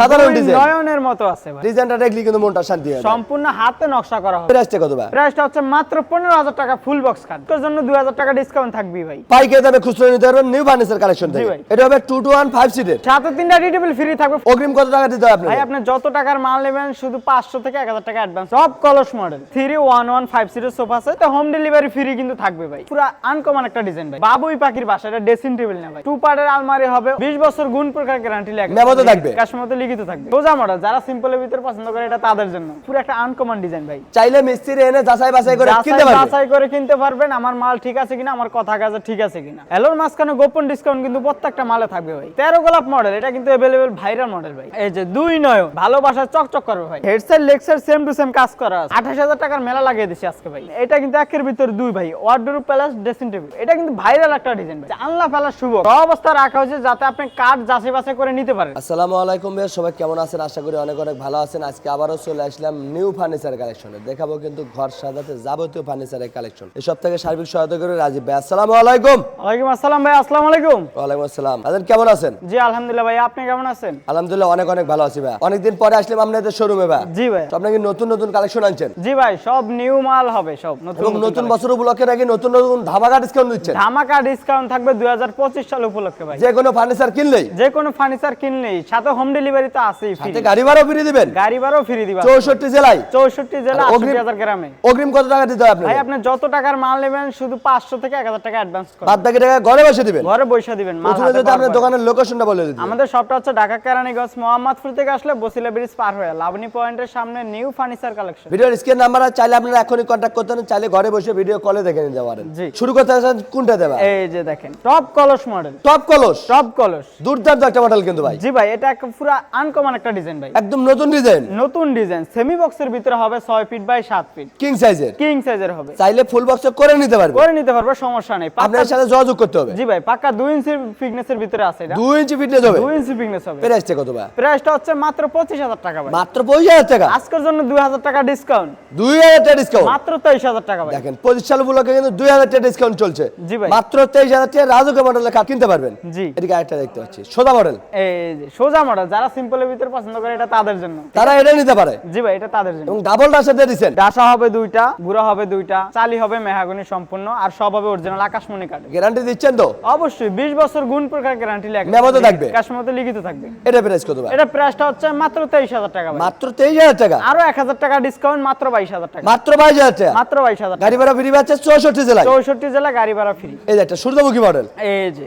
সাধারণ ডিজাইন নয়নের মতো আছে ভাই। ডিজাইনটা দেখলি কিন্তু মনটা শান্তি হয় সম্পূর্ণ হাতে নকশা করা হবে। প্রাইসটা কত ভাই? প্রাইসটা হচ্ছে মাত্র পনেরো হাজার টাকা ফুল বক্স খাট তোর জন্য দুই হাজার টাকা ডিসকাউন্ট থাকবি ভাই। পাইকারি দামে খুচরো নিতে পারবেন নিউ ফার্নিচার কালেকশন থেকে। এটা হবে টু টু ওয়ান ফাইভ সিটের সাথে তিনটা রিটেবল ফ্রি থাকবে। অগ্রিম কত টাকা দিতে হবে ভাই আপনি যত টাকার মাল নেবেন শুধু পাঁচশো থেকে এক হাজার টাকা অ্যাডভান্স সব কলস model three one one five সিটের সোফা আছে হোম ডেলিভারি ফ্রি কিন্তু থাকবে ভাই। পুরো আনকমন একটা ডিজাইন ভাই। বাবুই পাখির বাসা এটা ড্রেসিং টেবিল না ভাই। টু পার্টের আলমারি হবে। বিশ বছর গুণ প্রকার গ্যারান্টি লাগে মেমোতে থাকবে। কাশ্মীরতে লিখিত থাকবে। সোজা মডেল যারা সিম্পলের ভিতরে পছন্দ করে এটা তাদের জন্য। পুরো একটা আনকমন ডিজাইন ভাই। চাইলে মিস্ত্রি এনে যাচাই বাছাই করে কিনতে পারবেন বাছাই করে কিনতে পারবেন আমার মাল ঠিক আছে কিনা আমার কথা কাজে ঠিক আছে কিনা। এলোর মাঝখানে গোপন ডিসকাউন্ট কিন্তু প্রত্যেকটা মালে থাকবে ভাই। তেরো গোলাপ মডেল এটা কিন্তু অ্যাভেলেবেল ভাইরাল মডেল ভাই। এই যে দুই নয় ভালোবাসা চকচক করবে ভাই। Headset leg set same to same কাজ করা আছে। আঠাশ হাজার টাকার মেলা লাগিয়ে দিছি আজকে ভাই। এটা কিন্তু একের ভিতর দুই ভাই। ওয়ার্ডরোব প্যালেস ড্রেসিং টেবিল এটা কিন্তু ভাইরাল একটা ডিজাইন ভাই। আল্লাহ ফেলা শুভ। অবস্থা রাখা হয়েছে যাতে আপনি কাঠ যাচাই বাছাই করে নিতে পারেন। আসসালামু আলাইকুম। ভাই সবাই কেমন আছেন? আশা করি অনেক অনেক ভালো আছেন। আজকে আবারও চলে আসলাম নিউ ফার্নিচার কালেকশনে দেখাবো কিন্তু ঘর সাজাতে যাবতীয় ফার্নিচারের কালেকশন এই সপ্তাহে সার্বিক সহায়তা করে রাজীব ভাই আসসালামু আলাইকুম। ওয়ালাইকুম আসসালাম ভাই আসসালামু আলাইকুম। ওয়ালাইকুম আসসালাম। আছেন কেমন আছেন? জি আলহামদুলিল্লাহ ভাই আপনি কেমন আছেন? আলহামদুলিল্লাহ অনেক অনেক ভালো আছি ভাই অনেকদিন পরে আসলাম আপনাদের শোরুমে ভাই জি ভাই তো আপনাকে নতুন নতুন কালেকশন আনছেন? জি ভাই সব নিউ মাল হবে সব নতুন নতুন বছর উপলক্ষে নাকি নতুন নতুন ধামাকা ডিসকাউন্ট দিচ্ছেন? ধামাকা ডিসকাউন্ট থাকবে দুই হাজার পঁচিশ সাল উপলক্ষে ভাই। যে কোনো ফার্নিচার কিনলেই? যে কোনো ফার্নিচার কিনলেই সাথে হোম ডেলিভারি তো আছেই সাথে গাড়ি ভাড়াও ফিরিয়ে দিবেন? গাড়ি ভাড়াও ফ্রি দিবা। চৌষট্টি জেলায়? চৌষট্টি জেলা আর আশি অগ্রিম- হাজার গ্রামে। অগ্রিম কত টাকা দিতে হবে ভাই আপনি যত টাকার মাল নেবেন শুধু পাঁচশো থেকে এক হাজার টাকা অ্যাডভান্স করেন বাদ বাকি টাকা ঘরে বসে দিবেন? ঘরে বৈশা দিবেন মাল হাতে যদি আপনার দোকানের লোকেশনটা বলে দিন আমাদের শপটা হচ্ছে ঢাকা কেরানীগঞ্জ মোহাম্মদপুর থেকে আসলে বসিলা ব্রিজ পার হয়ে। লাবণী পয়েন্টের সামনে নিউ ফার্নিচার কালেকশন ভিডিওর স্ক্রিন নাম্বার আছে চাইলে আপনারা এখনই কন্ট্যাক্ট করতে পারেন চাইলে ঘরে বসে ভিডিও কলে দেখে নিতে পারেন। শুরু করতে চাচ্ছেন কোনটা দেবা এই যে দেখেন টপ কলস মডেল টপ কলস টপ কলস দুর্দান্ত একটা মডেল কিন্তু ভাই। জি ভাই এটা পুরো আনকমন একটা ডিজাইন ভাই। একদম নতুন ডিজাইন নতুন ডিজাইন সেমি বক্সের ভিতরে হবে ছয় ফিট বাই সাত ফিট কিং সাইজের কিং সাইজের হবে। চাইলে ফুল বক্স করে নিতে পারবেন করে নিতে পারবে সমস্যা নেই। আপনার সাথে যোগাযোগ করতে হবে। জি ভাই পাক্কা দুই ইঞ্চি ফিটনেসের ভিতরে আছে এটা। দুই ইঞ্চি ফিটনেস হবে। দুই ইঞ্চি ফিটনেস হবে। প্রাইসটা কত ভাই? প্রাইসটা হচ্ছে মাত্র পঁচিশ হাজার টাকা ভাই। মাত্র পঁচিশ হাজার টাকা? আজকের জন্য দুই হাজার টাকা ডিসকাউন্ট দুই হাজার টাকা ডিসকাউন্ট মাত্র তেইশ হাজার টাকা ভাই। দেখেন পঁচিশ সাল উপলক্ষে কিন্তু দুই হাজার টাকা ডিসকাউন্ট চলছে। জি ভাই। মাত্র তেইশ হাজার টাকা রাজুকে মডেলের কাঠ কিনতে পারবেন। জি। এদিকে আরেকটা দেখতে পাচ্ছি সোজা মডেল এই সোজা মডেল যারা সিম্পলের ভিতরে পছন্দ করে এটা তাদের জন্য। তারা এটা নিতে পারে। জি ভাই এটা তাদের জন্য। এবং ডাবল ডাসের দিয়ে দিচ্ছেন ডাসা হবে দুইটা গুড়া হবে দুইটা চালি হবে মেহাগনি সম্পূর্ণ আর সব হবে অরিজিনাল আকাশমণি কাঠ গ্যারান্টি দিচ্ছেন তো? অবশ্যই বিশ বছর গুণ প্রকার গ্যারান্টি লাগে মেমোতে থাকবে। কাশ্মীরতে লিখিত থাকবে। এটা প্রাইস কত ভাই? এটা প্রাইসটা হচ্ছে মাত্র তেইশ হাজার টাকা ভাই। মাত্র তেইশ হাজার টাকা? আরও এক হাজার টাকা ডিসকাউন্ট মাত্র বাইশ হাজার টাকা। মাত্র বাইশ হাজার টাকা? মাত্র বাইশ হাজার টাকা। গাড়ি ভাড়া ফ্রি পাচ্ছে চৌষট্টি জেলা চৌষট্টি জেলা গাড়ি ভাড়া ফ্রি এই যে একটা সূর্যমুখী মডেল এই যে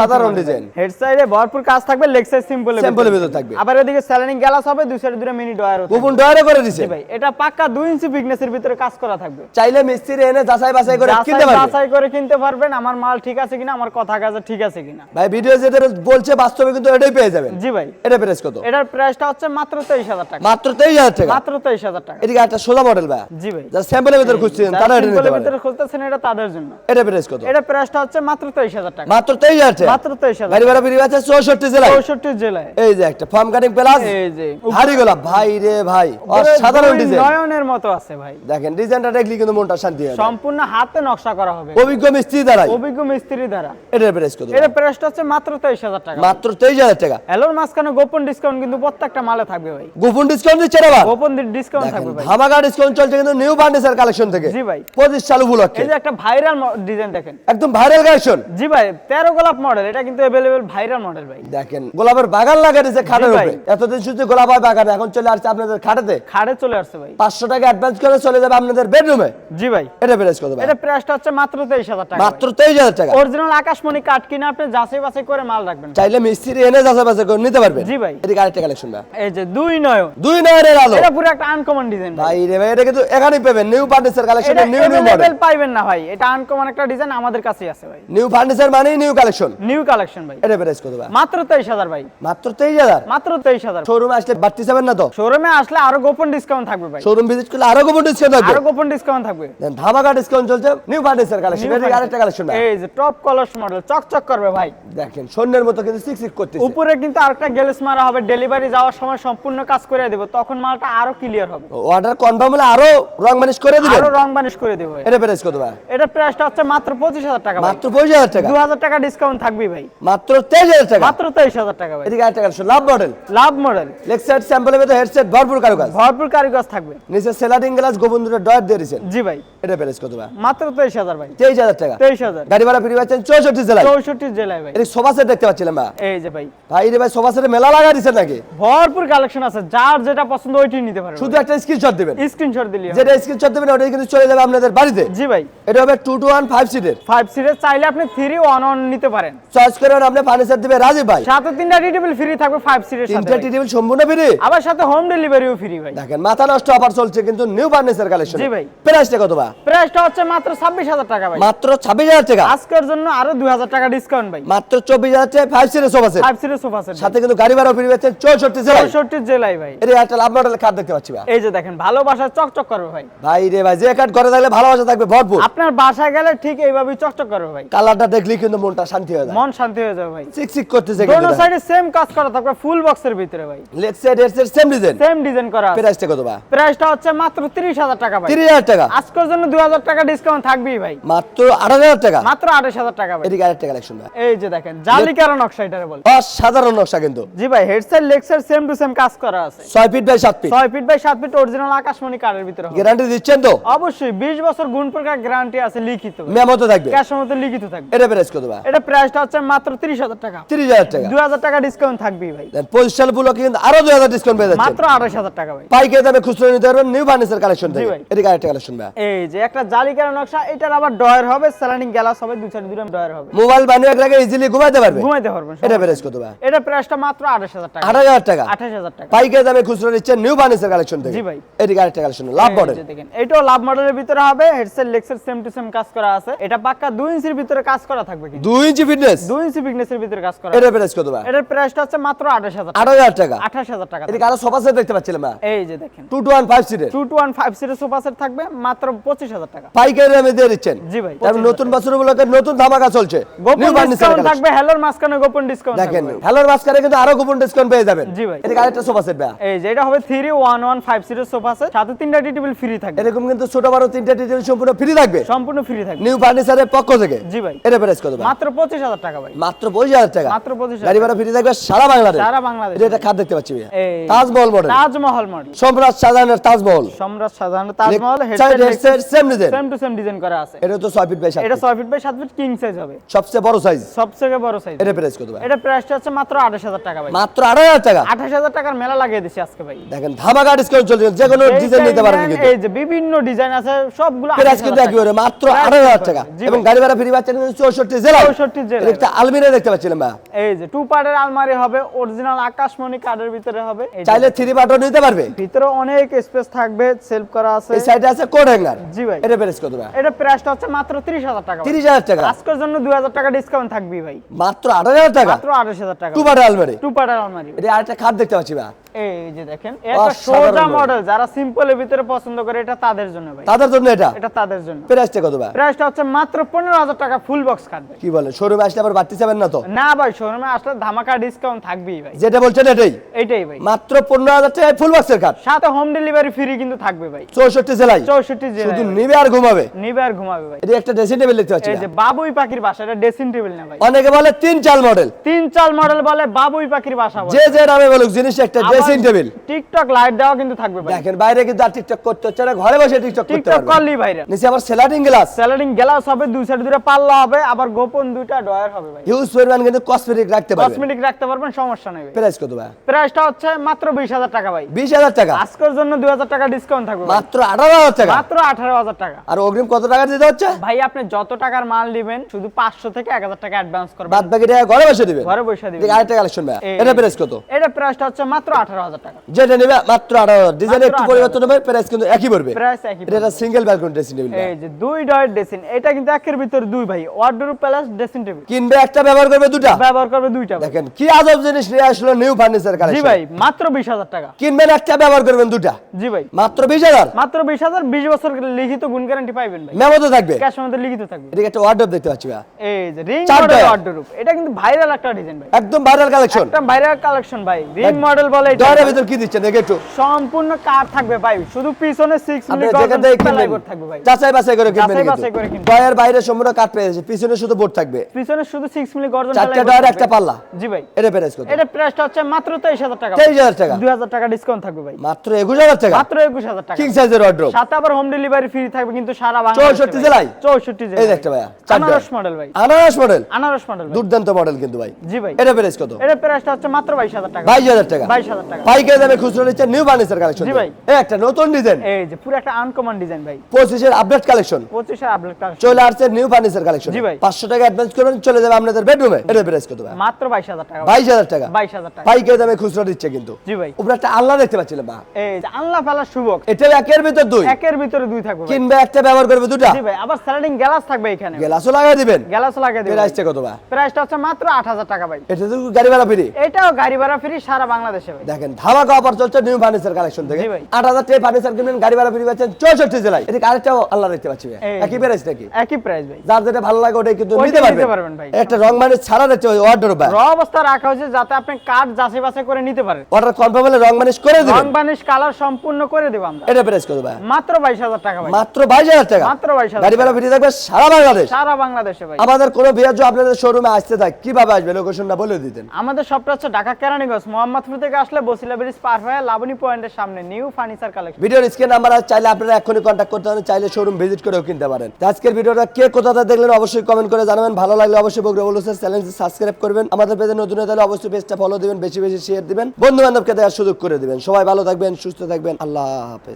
সাধারণ design। হেড সাইডে ভরপুর কাজ থাকবে লেগ সাইড সিম্পল Simple এর থাকবে। আবার এদিকে স্যালানিং গ্লাস হবে দুই সাইডে দুটো মিনি ডয়ার গোপন ডয়ারে করে দিছে। ভাই এটা পাক্কা দুই ইঞ্চি বিগনেসের ভিতরে কাজ করা থাকবে। চাইলে মিস্ত্রি এনে যাচাই বাছাই করে কিনতে যাচাই পারবে। বাছাই করে কিনতে পারবেন আমার মাল ঠিক আছে কিনা আমার কথা কাজে ঠিক আছে কিনা। ভাই ভিডিও যেটা বলছে বাস্তবে কিন্তু এটাই পেয়ে যাবেন। জি ভাই। এটা প্রাইস কত? এটার প্রাইসটা হচ্ছে মাত্র তেইশ হাজার টাকা। মাত্র তেইশ হাজার টাকা। মাত্র তেইশ হাজার টাকা। এদিকে একটা সোজা মডেল ভাই। জি ভাই। যারা স্যাম্পলের ভিতর খুঁজছেন তারা এটা নিতে ভিতরে খুঁজতেছেন এটা তাদের জন্য। এটা প্রাইস কত? এটা প্রাইসটা হচ্ছে মাত্র তেইশ হাজার টাকা। মাত্র তেইশ হাজার টাকা। মাত্র তেইশ হাজার গাড়ি ভাড়া ফ্রি পাচ্ছে চৌষট্টি জেলায়। চৌষট্টি জেলায়। এই যে একটা ফার্ম কাটিং প্লাস এই যে। ভাই রে ভাই সাধারণ দুই ডিজাইন নয়নের মতো আছে ভাই। দেখেন ডিজাইনটা দেখলি কিন্তু মনটা শান্তি হয় সম্পূর্ণ হাতে নকশা করা হবে। অভিজ্ঞ মিস্ত্রি দ্বারাই অভিজ্ঞ মিস্ত্রি দ্বারা। এটার প্রাইস কত? প্রাইসটা হচ্ছে মাত্র তেইশ হাজার টাকা। মাত্র তেইশ হাজার টাকা। এলোর মাঝখানে গোপন ডিসকাউন্ট কিন্তু প্রত্যেকটা মালে থাকবে ভাই। গোপন ডিসকাউন্ট দিচ্ছে না গোপন ডিসকাউন্ট থাকবে ভাই। ধামাকা ডিসকাউন্ট চলছে কিন্তু নিউ ফার্নিচার কালেকশন থেকে। জি ভাই। পঁচিশ চালু উপলক্ষে। এই যে একটা ভাইরাল ডিজাইন দেখেন। একদম ভাইরাল কালেকশন জি ভাই তেরো গোলাপ মডেল এটা কিন্তু অ্যাভেলেবেল ভাইরাল মডেল ভাই। দেখেন গোলাপের বাগান লাগা দিয়েছে খাটের উপরে। এতদিন শুধু গোলাপ হয় বাগানে এখন চলে আসছে আপনাদের খাটেতে। খাড়ে চলে আসছে ভাই। পাঁচশো টাকা অ্যাডভান্স করে চলে যাবে আপনাদের বেডরুমে জি ভাই। এটা প্রাইস কত ভাই? এটা প্রাইসটা হচ্ছে মাত্র তেইশ হাজার টাকা মাত্র তেইশ হাজার টাকা। অরিজিনাল আকাশমণি কাঠ কিনে আপনি যাচাই বাছাই করে মাল রাখবেন চাইলে মিস্ত্রি এনে যাচাই বাছাই করে নিতে পারবেন জি ভাই। এদিকে আরেকটা কালেকশন ভাই। এই যে দুই নয়। দুই নয়নের আলো। এটা পুরো একটা আনকমন ডিজাইন ভাই। রে ভাই এটা কিন্তু এখানেই পাবেন। New furniture collection new new model পাইবেন না ভাই। এটা আনকমন একটা ডিজাইন আমাদের কাছেই আছে ভাই। নিউ ফার্নিচার মানেই নিউ কালেকশন নিউ কালেকশন ভাই। এটা প্রাইস কত ভাই? মাত্র তেইশ হাজার ভাই। মাত্র তেইশ হাজার। মাত্র তেইশ হাজার। শোরুমে আসলে বাড়তি যাবেন না তো? শোরুমে আসলে আরও গোপন ডিসকাউন্ট থাকবে ভাই। শোরুম ভিজিট করলে আরও গোপন ডিসকাউন্ট থাকবে? আরও গোপন ডিসকাউন্ট থাকবে। ধামাকা ডিসকাউন্ট চলছে। নিউ ফার্নিচার কালেকশন New আরেকটা কালেকশন এই যে টপ কলস মডেল চকচক করবে ভাই। দেখেন স্বর্ণের মতো কিন্তু সিক সিক করতেছে। উপরে কিন্তু আরেকটা গ্যালেস মারা হবে ডেলিভারি যাওয়ার সময় সম্পূর্ণ কাজ করে দেব তখন মালটা আরও ক্লিয়ার হবে। অর্ডার কনফার্ম হলে আরও রং মানিশ করে দিবেন? আরও রং করে দেবো এটা প্রাইস কত ভাই? এটা প্রাইসটা হচ্ছে মাত্র পঁচিশ হাজার টাকা মাত্র পঁচিশ হাজার টাকা? দু হাজার টাকা ডিসকাউন্ট থাকবে ভাই। মাত্র তেইশ হাজার টাকা? মাত্র তেইশ হাজার টাকা ভাই। এদিকে আরেকটা collection love model? Love model. স্যাম্পলের মধ্যে হেডসেট ভরপুর কারুকাজ। ভরপুর কারিগজ থাকবে। নিচে সেলারিং গ্লাস দুটো ডয়ার দিয়ে দিয়েছেন। জি ভাই। এটা প্রাইস কত ভাই? মাত্র তেইশ হাজার ভাই। তেইশ হাজার টাকা। তেইশ হাজার। গাড়ি ভাড়া ফ্রি পাচ্ছেন চৌষট্টি জেলায়। চৌষট্টি জেলায় ভাই। এটা সোফা সেট দেখতে পাচ্ছিলাম ভাই। এই যে ভাই। ভাই রে ভাই সোফা সেটে মেলা লাগা নাকি? ভরপুর কালেকশন আছে। যার যেটা পছন্দ ওইটি নিতে পারবে শুধু একটা স্ক্রিনশট দিবেন। স্ক্রিনশট দিলি যেটা স্ক্রিনশট দিবেন ওটাই কিন্তু চলে যাবে আপনাদের বাড়িতে। জি ভাই। এটা হবে টু টু ওয়ান ফাইভ সিটের ফাইভ সিটের চাইলে আপনি থ্রি ওয়ান ওয়ান নিতে পারেন। চয়েস করে আপনি ফার্নিচার দিবে রাজীব ভাই। সাথে তিনটা রিটেবল ফ্রি থাকবে। ফাইভ সিটের সাথে টি টেবিল সম্পূর্ণ ফ্রি আবার সাথে হোম ডেলিভারিও ফ্রি ভাই। দেখেন মাথা নষ্ট অফার চলছে কিন্তু নিউ ফার্নিচার কালেকশন জি ভাই। প্রাইসটা কত ভাই প্রাইসটা হচ্ছে মাত্র ছাব্বিশ হাজার টাকা ভাই। মাত্র ছাব্বিশ হাজার টাকা? আজকের জন্য আরও দুই হাজার টাকা ডিসকাউন্ট ভাই। মাত্র চব্বিশ হাজার টাকা ফাইভ সিটের সোফা সেট ফাইভ সিটের সোফা সেট সাথে কিন্তু গাড়ি ভাড়া ফ্রি পাচ্ছেন চৌষট্টি জেলায়। চৌষট্টি জেলায় ভাই। এটা একটা লাভ মডেলের কার্ড দেখতে পাচ্ছি ভাই। এই যে দেখেন ভালোবাসা চকচক করবে ভাই। ভাই রে ভাই যে কার্ড করে থাকলে ভালোবাসা থাকবে ভরপুর। আপনার বাসায় গেলে ঠিক এইভাবেই চকচক করবে ভাই। কালারটা দেখলে কিন্তু মনটা শান্তি হয়ে যায়। মন শান্তি হয়ে যাবে ভাই। চিক চিক করতেছে দোনো সাইডে সেম কাজ করা থাকবে ফুল বক্সের ভিতরে ভাই। Leg side head side same design same design করা আছে। প্রাইসটা কত ভাই? প্রাইসটা হচ্ছে মাত্র তিরিশ হাজার টাকা ভাই। তিরিশ হাজার টাকা। আজকের জন্য দুই হাজার টাকা ডিসকাউন্ট থাকবেই ভাই। মাত্র আঠারো হাজার টাকা। মাত্র আঠাশ হাজার টাকা ভাই। এদিকে আরেকটা কালেকশন ভাই। এই যে দেখেন জালিকার নকশা এটারে বলে। অসাধারণ নকশা কিন্তু। জি ভাই headset leg set same to same কাজ করা আছে। ছয় ফিট বাই সাত ফিট ছয় ফিট বাই সাত ফিট অরিজিনাল আকাশমণি কার্ডের ভিতরে হবে। গ্যারান্টি দিচ্ছেন তো? অবশ্যই বিশ বছর গুণ প্রকার গ্যারান্টি আছে লিখিত। মেমো তো থাকবে ক্যাশ মতো লিখিত থাকবে। এটা প্রাইস কত ভাই? এটা প্রাইসটা হচ্ছে মাত্র তিরিশ হাজার টাকা। তিরিশ হাজার টাকা। দুই হাজার টাকা ডিসকাউন্ট থাকবেই ভাই। পঁচিশ সাল কিন্তু আরও দুই হাজার ডিসকাউন্ট পেয়ে যাচ্ছে মাত্র আঠাশ হাজার টাকা ভাই। পাইকারি দামে খুচরো নিতে পারবেন নিউ ফার্নিচার কালেকশন থেকে। ভাই। আরেকটা কালেকশন ভাই। এই যে একটা জালিকার নকশা এটার আবার ডয়ার হবে স্যালানিং গ্যালাস হবে দুই সাইড দুটো ডয়ার হবে। মোবাইল বানিয়ে রাখলে ইজিলি ঘুমাইতে পারবে। ঘুমাইতে পারবেন এটা প্রাইস কত ভাই? এটা প্রাইসটা মাত্র আঠাশ হাজার টাকা। আঠাশ হাজার টাকা। আঠাশ হাজার টাকা। পাইকারি দামে খুচরো নিচ্ছেন নিউ ফার্নিচার কালেকশন থেকে। জি ভাই। এদিকে আরেকটা কালেকশন লাভ মডেল দেখেন এটাও লাভ মডেলের ভিতরে হবে হেডসেট লেক্সের সেম টু সেম কাজ করা আছে। এটা পাক্কা দুই ইঞ্চির ভিতরে কাজ করা থাকবে কিন্তু। ইঞ্চি ফিটনেস ইঞ্চি ভিতরে কাজ করা এটা প্রাইস কত ভাই? এটার প্রাইসটা হচ্ছে মাত্র আঠাশ হাজার আঠাশ হাজার টাকা। আঠাশ হাজার টাকা এদিকে আরও সোফা সেট দেখতে পাচ্ছিলাম এই যে দেখেন। টু টু ওয়ান ফাইভ সিটের টু টু ওয়ান ফাইভ সিটের সোফা সেট থাকবে মাত্র পঁচিশ হাজার টাকা। পাইকারি দামে দিয়ে দিচ্ছেন। জি ভাই, তারপর নতুন বছর উপলক্ষে নতুন ধামাকা চলছে। গোপন ডিসকাউন্ট থাকবে হ্যালোর মাঝখানে গোপন ডিসকাউন্ট দেখেন থাকবে। মাঝখানে কিন্তু আরও কুপন ডিসকাউন্ট পেয়ে যাবেন। জি ভাই। এদিকে আরেকটা সোফা সেট ভাই এই যে এটা হবে থ্রি ওয়ান ওয়ান ফাইভ সিটের সোফা সেট সাথে তিনটা টি টেবিল ফ্রি থাকবে। এরকম কিন্তু ছোট বড় তিনটা সম্পূর্ণ ফ্রি থাকবে। সম্পূর্ণ ফ্রি থাকবে। নিউ ফার্নিচারের পক্ষ থেকে। জি ভাই। এটা প্রাইস কত মাত্র পঁচিশ হাজার টাকা ভাই। মাত্র পঁচিশ হাজার টাকা। মাত্র পঁচিশ গাড়ি ভাড়া ফ্রি থাকবে সারা বাংলাদেশ। সারা বাংলাদেশ। এটা একটা দেখতে পাচ্ছি ভাইয়া। তাজমহল মডেল তাজমহল মডেল সম্রাট শাহজাহানের তাজমহল। সম্রাট সাধারণ Taj Mahal side headset same design same to same design করা আছে। এটা তো ছয় ফিট বাই সাত এটা feet। ফিট বাই সাত ফিট কিং সাইজ হবে। সবচেয়ে বড় সাইজ সবথেকে বড় সাইজ এটা প্রাইস কত ভাই? এটা প্রাইসটা হচ্ছে মাত্র টাকা ভাই। মাত্র টাকা? টাকার মেলা লাগিয়ে দিছি আজকে ভাই। দেখেন ধামাকা ডিসকাউন্ট চলছে। যে কোনো ডিজাইন নিতে পারবেন কিন্তু। এই যে বিভিন্ন ডিজাইন আছে সবগুলো প্রাইস কিন্তু একেবারে মাত্র। টাকা। এবং গাড়ি ভাড়া ফ্রি পাচ্ছেন কিন্তু চৌষট্টি জেলা 64 জেলায়। একটা আলমিরা দেখতে পাচ্ছিলাম ভাই। এই যে টু পার্টের আলমারি হবে অরিজিনাল আকাশমণি কার্ডের ভিতরে হবে। চাইলে থ্রি বাটন নিতে পারবে? ভিতরে অনেক স্পেস থাকবে সেলফ করা আছে। এই সাইডে আছে কোড হ্যাঙ্গার জি ভাই। এটা প্রাইস কত ভাই এটা প্রাইসটা হচ্ছে মাত্র তিরিশ হাজার টাকা ভাই। তিরিশ হাজার টাকা। আজকের জন্য দুই হাজার টাকা ডিসকাউন্ট থাকবে ভাই। মাত্র আঠাশ হাজার টাকা? মাত্র আঠাশ হাজার টাকা টু পার্টের আলমারি টু পার্টের আলমারি এটা আরেকটা খাট দেখতে পাচ্ছি ভাই। এই যে দেখেন অসাধারণ সোজা মডেল যারা সিম্পলের ভিতরে পছন্দ করে এটা তাদের জন্য ভাই। তাদের জন্য এটা? এটা তাদের জন্য। প্রাইসটা কত ভাই? প্রাইসটা হচ্ছে মাত্র পনেরো হাজার টাকা ফুল বক্স কাটবে কি বলে শোরুমে আসলে আবার বাড়তি যাবেন না তো? না ভাই শোরুমে আসলে ধামাকা ডিসকাউন্ট থাকবেই ভাই। যেটা বলছেন এটাই? এইটাই ভাই। মাত্র পনেরো হাজার টাকায় ফুল বক্সের খাট সাথে হোম ডেলিভারি ফ্রি কিন্তু থাকবে ভাই। চৌষট্টি জেলায়? চৌষট্টি শুধু নিবে আর ঘুমাবে? নিবে আর ঘুমাবে ভাই। এটা একটা ড্রেসিং টেবিল দেখতে পাচ্ছি এই যে বাবুই পাখির বাসা এটা ড্রেসিং টেবিল না ভাই। অনেকে বলে তিন চাল মডেল তিন চাল মডেল বলে বাবুই পাখির বাসা বলে। যে যে নামে বলুক জিনিস একটা ড্রেসিং টেবিল টিকটক লাইট দেওয়া কিন্তু থাকবে ভাই। দেখেন বাইরে কিন্তু আর টিকটক করতে হচ্ছে না ঘরে বসে টিকটক করতে টিকটক করলি ভাইরা। নিচে আবার সেলারিং গ্লাস স্যালারিং গ্লাস হবে দুই সাইড দুটো পাল্লা হবে আবার গোপন দুইটা ডয়ার হবে ভাই। হিউজ পরিমাণ কিন্তু কসমেটিক রাখতে পারবেন। কসমেটিক রাখতে পারবেন সমস্যা নেই ভাই। প্রাইস কত ভাই? প্রাইসটা হচ্ছে মাত্র বিশ হাজার টাকা ভাই। বিশ হাজার টাকা? আজকের জন্য দুই হাজার টাকা ডিসকাউন্ট থাকবে মাত্র আঠারো হাজার টাকা? মাত্র আঠারো হাজার টাকা। আর অগ্রিম কত টাকা দিতে হচ্ছে? ভাই আপনি যত টাকার মাল নেবেন শুধু পাঁচশো থেকে এক হাজার টাকা অ্যাডভান্স করবেন। বাদ বাকি টাকা ঘরে বসে দিবেন? ঘরে বসে দিবেন। আরেকটা কালেকশন ভাই। এটা প্রাইস কত? এটা প্রাইসটা হচ্ছে মাত্র আঠারো টাকা। যেটা নেবে মাত্র আঠারো হাজার। ডিজাইন একটু পরিবর্তন হবে প্রাইস কিন্তু একই পড়বে। প্রাইস একই এটা সিঙ্গেল ব্যালকন ড্রেসিং টেবিল এই যে দুই ডয়ের ড্রেসিং এটা কিন্তু একের ভিতর দুই ভাই। ওয়ার্ডরোব প্লাস ড্রেসিং টেবিল কিনবে একটা ব্যবহার করবে দুটা ব্যবহার করবে দুইটা দেখেন কি আজব জিনিস নিয়ে আসলো নিউ ফার্নিচার জি ভাই মাত্র বিশ হাজার টাকা। কিনবেন একটা ব্যবহার করবেন দুটা জি ভাই। মাত্র বিশ হাজার? মাত্র বিশ হাজার বিশ বছর লিখিত গুণ গ্যারান্টি পাইবেন ভাই। মেমো তো থাকবে। ক্যাশ মধ্যে লিখিত থাকবে। এদিকে একটা ওয়ার্ডরোব দেখতে পাচ্ছি ভাই এই যে রিং ওয়ার্ডরোব এটা কিন্তু ভাইরাল একটা ডিজাইন ভাই। একদম ভাইরাল কালেকশন একটা ভাইরাল কালেকশন ভাই। রিং মডেল বলে এটা টয়ের ভিতর কি দিচ্ছেন? দেখে একটু। সম্পূর্ণ কার থাকবে ভাই? শুধু পিছনে 6 মিলি যেখান থেকে কিনবেন। থাকবে ভাই। যাচাই বাছাই করে কিনবেন যাচাই বাছাই করে কিনবেন। টয়ের বাইরে সম্পূর্ণ পিছনে শুধু বোর্ড থাকবে। পিছনে শুধু 6 মিলি গর্জন চারটা টয়ের। একটা পাল্লা। জি ভাই। এটা প্রাইস কত? এটা প্রাইসটা হচ্ছে মাত্র 23000 টাকা। তেইশ হাজার টাকা। 2000 টাকা ডিসকাউন্ট থাকবে ভাই। মাত্র একুশ হাজার টাকা। মাত্র 21000 টাকা। কিং সাইজের ওয়ার্ড্রোপ সাথে আবার হোম ডেলিভারি ফ্রি থাকবে কিন্তু সারা বাংলাদেশে 64 ভাই। জেলায়? 64 জেলায়। এই দেখতে ভাইয়া, আনারস মডেল ভাই। আনারস মডেল আনারস মডেল দুর্দান্ত মডেল কিন্তু ভাই। জি ভাই। এটা প্রাইস কত? এটা প্রাইসটা হচ্ছে মাত্র 22000 টাকা। বাইশ হাজার টাকা। 22000 টাকা। পাইকারি দামে খুচরো নিচ্ছে নিউ ফার্নিচার কালেকশন জি ভাই। এই একটা নতুন ডিজাইন এই যে পুরো একটা আনকমন ডিজাইন ভাই। পঁচিশের আপডেট কালেকশন 25 এর আপডেট কালেকশন চলে আসছে নিউ ফার্নিচার কালেকশন জি ভাই। পাঁচশো টাকা অ্যাডভান্স করবেন চলে যাবে আপনাদের বেডরুমে এটা প্রাইস কত ভাই? মাত্র 22000 টাকা ভাই। বাইশ হাজার টাকা। 22000 টাকা। পাইকারি দামে খুচরো দিচ্ছে কিন্তু। জি ভাই। উপরে একটা আল্লাহ দেখতে পাচ্ছিলাম বা এই যে আল্লাহ ফালা শুভক এটা একের ভিতর দুই। একের ভিতরে দুই থাকবে। কিনবে একটা ব্যবহার করবে দুটা। জি ভাই। আবার স্যালাডিং গ্লাস থাকবে এখানে। গ্লাসও লাগাই দিবেন। গ্লাস লাগিয়ে দেবে প্রাইসটা কত ভাই? প্রাইসটা হচ্ছে মাত্র 8000 টাকা ভাই। এটা তো গাড়ি ভাড়া ফ্রি এটাও গাড়ি ভাড়া ফ্রি সারা বাংলাদেশে ভাই। দেখেন ধামাকা অফার চলছে নিউ ফার্নিচার কালেকশন থেকে। আট হাজার টাকা ফার্নিচার কিনবেন গাড়ি ভাড়া ফ্রি পাচ্ছেন চৌষট্টি জেলায়। এদিকে আরেকটাও আল্লাহ দেখতে পাচ্ছি একই প্রাইস নাকি? একই প্রাইস ভাই। যার যেটা ভালো লাগে ওটাই কিন্তু নিতে পারবেন। একটা রং মানে ছাড়া দেখতে অর্ডার ভাই র অবস্থা রাখা হয়েছে যাতে আপনি কাঠ যাচাই বাছাই করে নিতে পারেন। অর্ডার কনফার্ম হলে রং মানিশ করে রং দিবেন বানিশ কালার সম্পূর্ণ করে দেব আমরা। এটা প্রাইস কত ভাই? মাত্র 22000 টাকা ভাই। মাত্র বাইশ হাজার টাকা। মাত্র 22000 গাড়ি ভাড়া ফ্রি থাকবে সারা বাংলাদেশ। সারা বাংলাদেশে ভাই। আমাদের কোনো বিয়ার আপনাদের শোরুমে আসতে থাকে কীভাবে আসবে? লোকেশনটা বলে দিতেন। আমাদের সবটা হচ্ছে ঢাকা কেরানীগঞ্জ মোহাম্মদপুর থেকে আসলে বসিলা ব্রিজ পার হয়ে লাবণী পয়েন্টের সামনে নিউ ফার্নিচার কালেকশন ভিডিওর স্ক্রিন আছে, চাইলে আপনারা এখনই কন্ট্যাক্ট করতে পারেন, চাইলে শোরুম ভিজিট করেও কিনতে পারেন। আজকের ভিডিওটা কে কোথাতে দেখলেন অবশ্যই কমেন্ট করে জানাবেন। ভালো লাগলে অবশ্যই বগুড়া বলুসের চ্যানেলটি সাবস্ক্রাইব করবেন। আমাদের পেজে নতুন হয়ে তাহলে অবশ্যই পেজটা ফলো দিবেন, বেশি বেশি শেয়ার দিবেন। বন্ধু বান্ধবকে দেওয়ার সুযোগ করে দিবেন। সবাই ভালো থাকবেন, সুস্থ থাকবেন। আল্লাহ হাফেজ।